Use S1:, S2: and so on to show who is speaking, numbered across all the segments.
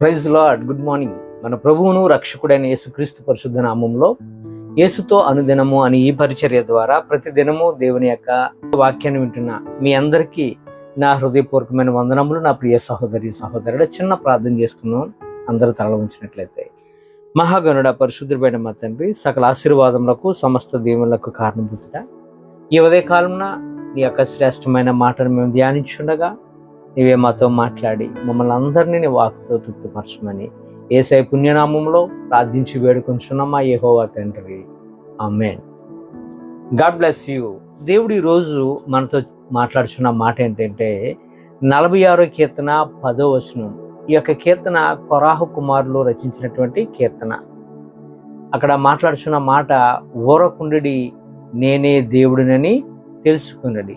S1: Praise lord good morning. మన ప్రభువును రక్షకుడైన యేసుక్రీస్తు పరిశుద్ధ నామంలో యేసుతో అనుదినము అని ఈ పరిచర్య ద్వారా ప్రతి దినము దేవుని యొక్క వాక్యాన్ని వింటున్న మీ అందరికీ నా హృదయపూర్వకమైన వందనములు నా ప్రియ సహోదరి సహోదరుడు చిన్న ప్రార్థన చేసుకున్నాం అందరూ తల ఉంచినట్లయితే. మహాగణుడ పరిశుద్ధుడైన మా తండ్రి సకల ఆశీర్వాదములకు సమస్త దేవులకు కారణభూతుడ. ఈ ఉదయకాలంన నీ యొక్క శ్రేష్టమైన మాటను మేము ధ్యానించుండగా నీవే మాతో మాట్లాడి మమ్మల్ని అందరినీ నీ వాక్తో తృప్తిపరచమని ఏసై పుణ్యనామంలో ప్రార్థించి వేడుకొంచున్నామా యెహోవా తండ్రి. ఆమెన్. God bless you. దేవుడు ఈరోజు మనతో మాట్లాడుచున్న మాట ఏంటంటే నలభై ఆరో కీర్తన పదో వచనం. ఈ యొక్క కీర్తన కొరాహు కుమారులు రచించినటువంటి కీర్తన. అక్కడ మాట్లాడుచున్న మాట ఊరకుండి నేనే దేవుడినని తెలుసుకున్నది.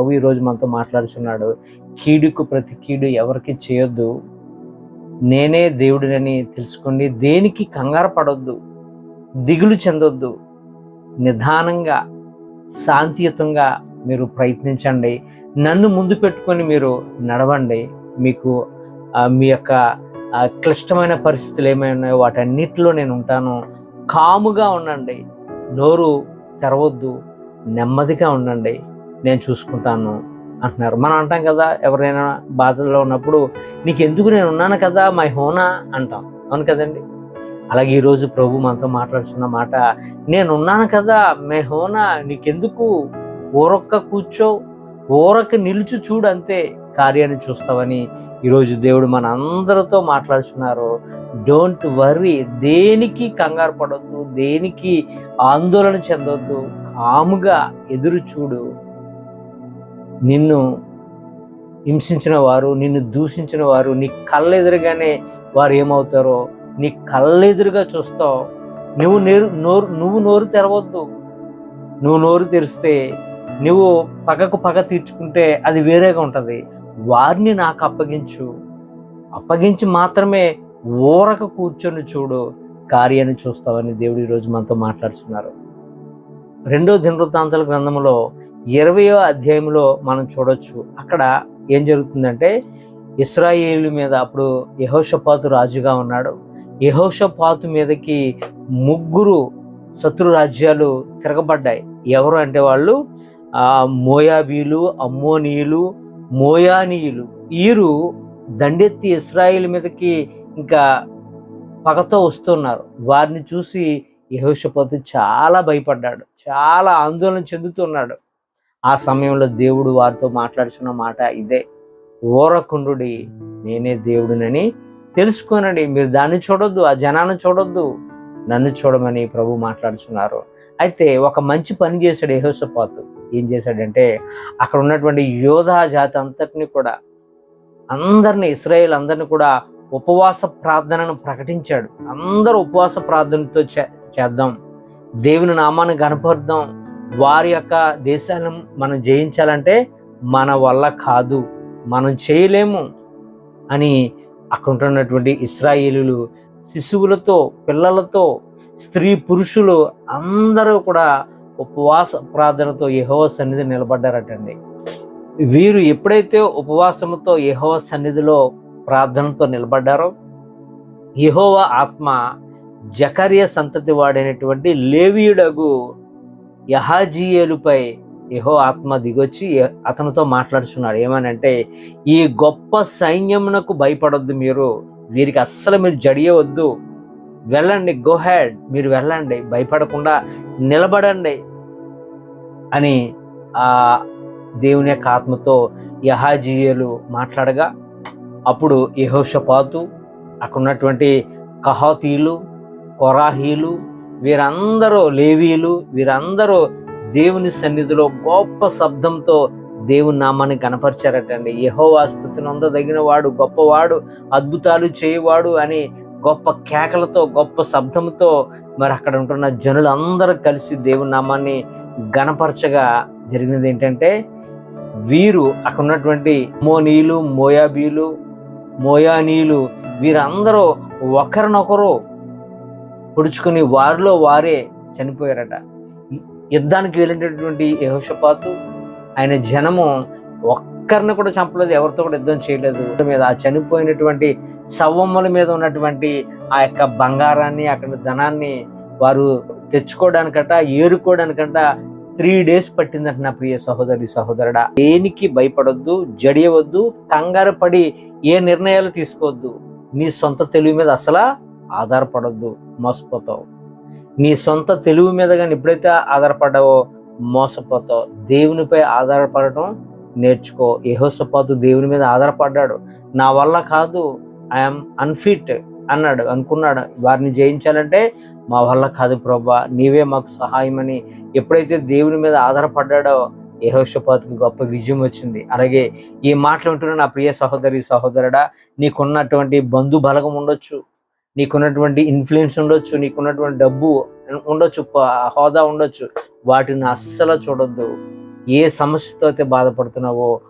S1: ప్రభు ఈరోజు మనతో మాట్లాడుచున్నాడు. కీడుకు ప్రతి కీడు ఎవరికి చేయొద్దు. నేనే దేవుడినని తెలుసుకోండి దేనికి కంగారు పడొద్దు. దిగులు చెందొద్దు. నిదానంగా శాంతియుతంగా మీరు ప్రయత్నించండి. నన్ను ముందు పెట్టుకొని మీరు నడవండి. మీకు మీ యొక్క క్లిష్టమైన పరిస్థితులు ఏమైనా ఉన్నాయో వాటన్నిటిలో నేను ఉంటాను. కాముగా ఉండండి. నోరు తెరవద్దు. నెమ్మదిగా ఉండండి. నేను చూసుకుంటాను అంటున్నారు. మనం అంటాం కదా ఎవరైనా బాధల్లో ఉన్నప్పుడు నీకు ఎందుకు నేను ఉన్నాను కదా మై హోనా? అంటాం. అవును కదండి. అలాగే ఈరోజు ప్రభు మనతో మాట్లాడుతున్న మాట నేను ఉన్నాను కదా మే హోనా? నీకెందుకు? ఊరొక్క కూర్చో ఊరక నిలుచు చూడు అంతే కార్యాన్ని చూస్తావని ఈరోజు దేవుడు మన అందరితో మాట్లాడుతున్నారు. డోంట్ వర్రీ దేనికి కంగారు పడొద్దు దేనికి ఆందోళన చెందొద్దు కాముగా ఎదురు చూడు. నిన్ను హింసించిన వారు నిన్ను దూషించిన వారు నీ కళ్ళెదురుగానే వారు ఏమవుతారో నీ కళ్ళెదురుగా చూస్తావు. నువ్వు నేరు నోరు నువ్వు నోరు తెరవద్దు. నువ్వు నోరు తెరిస్తే నువ్వు పగకు పగ తీర్చుకుంటే అది వేరేగా ఉంటుంది. వారిని నాకు అప్పగించు. అప్పగించి మాత్రమే ఊరక కూర్చొని చూడు కార్యాన్ని చూస్తావని దేవుడు ఈరోజు మనతో మాట్లాడుతున్నారు. రెండో దినవృత్తాంతాల గ్రంథంలో ఇరవయో అధ్యాయంలో మనం చూడొచ్చు. అక్కడ ఏం జరుగుతుందంటే ఇస్రాయేలు మీద అప్పుడు యహోషపాతు రాజుగా ఉన్నాడు. యహోషపాతు మీదకి ముగ్గురు శత్రు రాజ్యాలు తిరగబడ్డాయి. ఎవరు అంటే వాళ్ళు? ఆ మోయాబీలు అమ్మోనీయులు మోయానీయులు. వీరు దండెత్తి ఇస్రాయిల్ మీదకి ఇంకా పగతో వస్తున్నారు. వారిని చూసి యహోషపాతు చాలా భయపడ్డాడు. చాలా ఆందోళన చెందుతున్నాడు. ఆ సమయంలో దేవుడు వారితో మాట్లాడుచున్న మాట ఇదే. ఓరకుండుడి నేనే దేవుడినని తెలుసుకోనండి. మీరు దాన్ని చూడొద్దు ఆ జనాన్ని చూడొద్దు. నన్ను చూడమని ప్రభు మాట్లాడుచున్నారు. అయితే ఒక మంచి పని చేశాడు యహోషపాతు. ఏం చేశాడంటే అక్కడ ఉన్నటువంటి యోధా జాతి అంతటిని కూడా అందరిని ఇస్రాయేల్ అందరిని కూడా ఉపవాస ప్రార్థనను ప్రకటించాడు. అందరూ ఉపవాస ప్రార్థనతో చే- చేద్దాం. దేవుని నామాన్ని గనపరుద్దాం వారి యొక్క దేశాన్ని మనం జయించాలంటే మన వల్ల కాదు మనం చేయలేము అని అక్కడ ఉన్నటువంటి ఇస్రాయేలీలు శిశువులతో పిల్లలతో స్త్రీ పురుషులు అందరూ కూడా ఉపవాస ప్రార్థనతో యహోవ సన్నిధి నిలబడ్డారటండి. వీరు ఎప్పుడైతే ఉపవాసముతో యహోవ సన్నిధిలో ప్రార్థనతో నిలబడ్డారో యహోవ ఆత్మ జకర్య సంతతి వాడైనటువంటి లేవీయుడగు యహాజీయేలుపై యహో ఆత్మ దిగొచ్చి అతనితో మాట్లాడుచున్నాడు. ఏమనంటే ఈ గొప్ప సైన్యమునకు భయపడొద్దు మీరు. వీరికి అస్సలు మీరు జడియవద్దు. వెళ్ళండి గో హ్యాడ్ మీరు వెళ్ళండి భయపడకుండా నిలబడండి అని ఆ దేవుని యొక్క ఆత్మతో యహాజీయులు మాట్లాడగా అప్పుడు యహోషపాతు అక్కడ ఉన్నటువంటి కహాతీలు కొరాహీలు వీరందరూ లేవీలు వీరందరూ దేవుని సన్నిధిలో గొప్ప శబ్దంతో దేవుని నామాన్ని కనపరిచారటండి యెహోవా స్థుతిని అందదగిన వాడు గొప్పవాడు అద్భుతాలు చేయవాడు అని గొప్ప కేకలతో గొప్ప శబ్దంతో మరి అక్కడ ఉంటున్న జనులందరూ కలిసి దేవుని నామాన్ని గణపరచగా జరిగినది ఏంటంటే వీరు అక్కడ ఉన్నటువంటి మోనీలు మోయాబీలు మోయానీలు వీరందరూ ఒకరినొకరు పొడుచుకుని వారిలో వారే చనిపోయారట. యుద్ధానికి వెళ్ళినటువంటి యహోషపాతు ఆయన జనము ఒక్కరిని కూడా చంపలేదు ఎవరితో కూడా యుద్ధం చేయలేదు. మీద ఆ చనిపోయినటువంటి సవ్వమ్మల మీద ఉన్నటువంటి ఆ యొక్క బంగారాన్ని అక్కడ ధనాన్ని వారు తెచ్చుకోవడానికట ఏరుకోవడానికంట త్రీ డేస్ పట్టిందంట నా ప్రియ సహోదరి సహోదరుడా. దేనికి భయపడొద్దు జడియవద్దు కంగారు పడి ఏ నిర్ణయాలు తీసుకోవద్దు. నీ సొంత తెలివి మీద అసలు ఆధారపడొద్దు మోసపోతావు. నీ సొంత తెలివి మీద కానీ ఎప్పుడైతే ఆధారపడ్డావో మోసపోతావు. దేవునిపై ఆధారపడటం నేర్చుకో. యహోసపాతు దేవుని మీద ఆధారపడ్డాడు. నా వల్ల కాదు ఐఎమ్ అన్ఫిట్ అన్నాడు అనుకున్నాడు. వారిని జయించాలంటే మా వల్ల కాదు ప్రభా నీవే మాకు సహాయమని ఎప్పుడైతే దేవుని మీద ఆధారపడ్డాడో యహోషపాత్కి గొప్ప విజయం వచ్చింది. అలాగే ఈ మాటలు వింటున్న నా ప్రియ సహోదరి సహోదరుడా నీకున్నటువంటి బంధు బలగం ఉండొచ్చు. నీకున్నటువంటి ఇన్ఫ్లుయెన్స్ ఉండొచ్చు నీకున్నటువంటి డబ్బు ఉండొచ్చు హోదా ఉండొచ్చు. వాటిని అస్సలు చూడొద్దు. ఏ సమస్యతో అయితే బాధపడుతున్నావో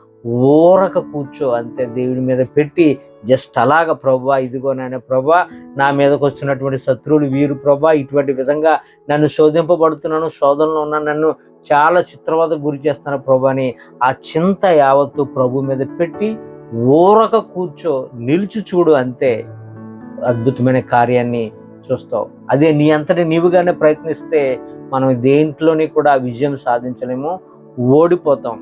S1: ఊరక కూర్చో అంతే. దేవుడి మీద పెట్టి జస్ట్ అలాగ ప్రభా ఇదిగో నాయన ప్రభా నా మీదకు వచ్చినటువంటి శత్రువులు వీరు ప్రభా ఇటువంటి విధంగా నన్ను శోధింపబడుతున్నాను శోధనలో ఉన్న నన్ను చాలా చిత్రవద గురి చేస్తున్నాను ప్రభా అని ఆ చింత యావత్తు ప్రభు మీద పెట్టి ఊరక కూర్చో నిలిచి చూడు అంతే. అద్భుతమైన కార్యాన్ని చూస్తావు. అదే నీ అంతటి నీవుగానే ప్రయత్నిస్తే మనం దేంట్లోని కూడా విజయం సాధించలేము ఓడిపోతాం.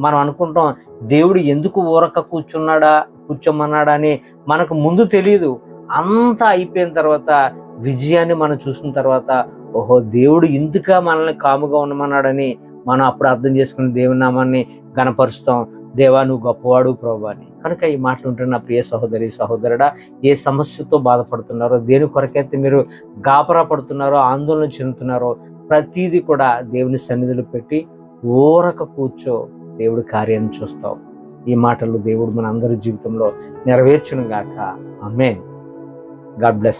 S1: మనం అనుకుంటాం దేవుడు ఎందుకు ఊరక కూర్చున్నాడా కూర్చోమన్నాడా అని మనకు ముందు తెలియదు అంతా అయిపోయిన తర్వాత విజయాన్ని మనం చూసిన తర్వాత ఓహో దేవుడు ఎందుక మనల్ని కాముగా ఉండమన్నాడని మనం అప్పుడు అర్థం చేసుకుని దేవుని నామాన్ని గణపరుస్తాం దేవా నువ్వు గొప్పవాడు ప్రభు అని కనుక ఈ మాటలు ఉంటున్న నా ప్రియ సహోదరి సహోదరుడా ఏ సమస్యతో బాధపడుతున్నారో దేని కొరకైతే మీరు గాపరా పడుతున్నారో ఆందోళన చెందుతున్నారో ప్రతిదీ కూడా దేవుని సన్నిధిలో పెట్టి ఊరక కూర్చో దేవుడి కార్యాన్ని చూస్తావు. ఈ మాటలు దేవుడు మన అందరి జీవితంలో నెరవేర్చును గాక అమేన్ గాడ్ బ్లెస్